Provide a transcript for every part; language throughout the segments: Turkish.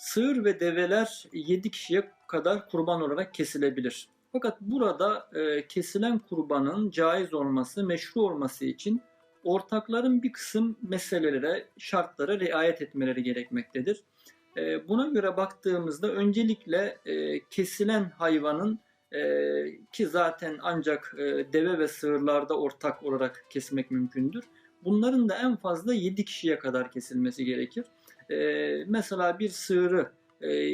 Sığır ve develer 7 kişiye kadar kurban olarak kesilebilir. Fakat burada e, kesilen kurbanın caiz olması, meşru olması için ortakların bir kısım meselelere, şartlara riayet etmeleri gerekmektedir. E, buna göre baktığımızda öncelikle e, kesilen hayvanın e, ki zaten ancak e, deve ve sığırlarda ortak olarak kesmek mümkündür. Bunların da en fazla 7 kişiye kadar kesilmesi gerekir. E, mesela bir sığırı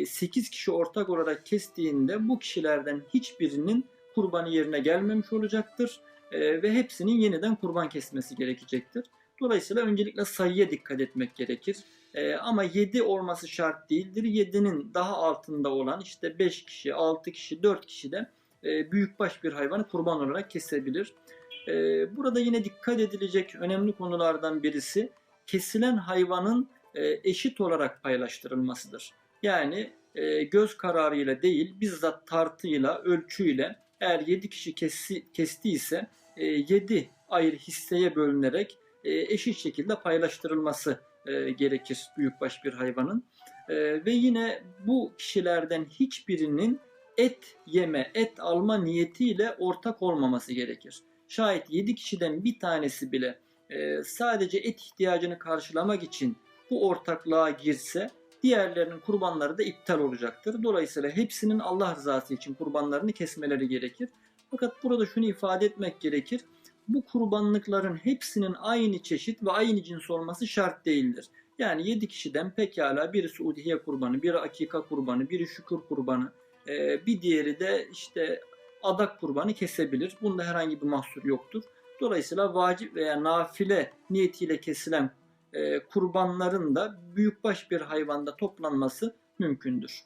8 kişi ortak olarak kestiğinde bu kişilerden hiçbirinin kurbanı yerine gelmemiş olacaktır e, ve hepsinin yeniden kurban kesmesi gerekecektir. Dolayısıyla öncelikle sayıya dikkat etmek gerekir. E, ama 7 olması şart değildir. 7'nin daha altında olan işte 5 kişi, 6 kişi, 4 kişi de e, büyükbaş bir hayvanı kurban olarak kesebilir. E, burada yine dikkat edilecek önemli konulardan birisi kesilen hayvanın e, eşit olarak paylaştırılmasıdır. Yani e, göz kararıyla değil bizzat tartıyla, ölçüyle eğer 7 kişi kesti, kestiyse e, 7 ayrı hisseye bölünerek eşit şekilde paylaştırılması e, gerekir büyükbaş bir hayvanın. E, ve yine bu kişilerden hiçbirinin et yeme, et alma niyetiyle ortak olmaması gerekir. Şayet 7 kişiden bir tanesi bile e, sadece et ihtiyacını karşılamak için bu ortaklığa girse diğerlerinin kurbanları da iptal olacaktır. Dolayısıyla hepsinin Allah rızası için kurbanlarını kesmeleri gerekir. Fakat burada şunu ifade etmek gerekir. Bu kurbanlıkların hepsinin aynı çeşit ve aynı cins olması şart değildir. Yani 7 kişiden pekala birisi udhiye kurbanı, biri akika kurbanı, biri şükür kurbanı, e, bir diğeri de işte adak kurbanı kesebilir. Bunda herhangi bir mahsur yoktur. Dolayısıyla vacip veya nafile niyetiyle kesilen e, kurbanların da büyükbaş bir hayvanda toplanması mümkündür.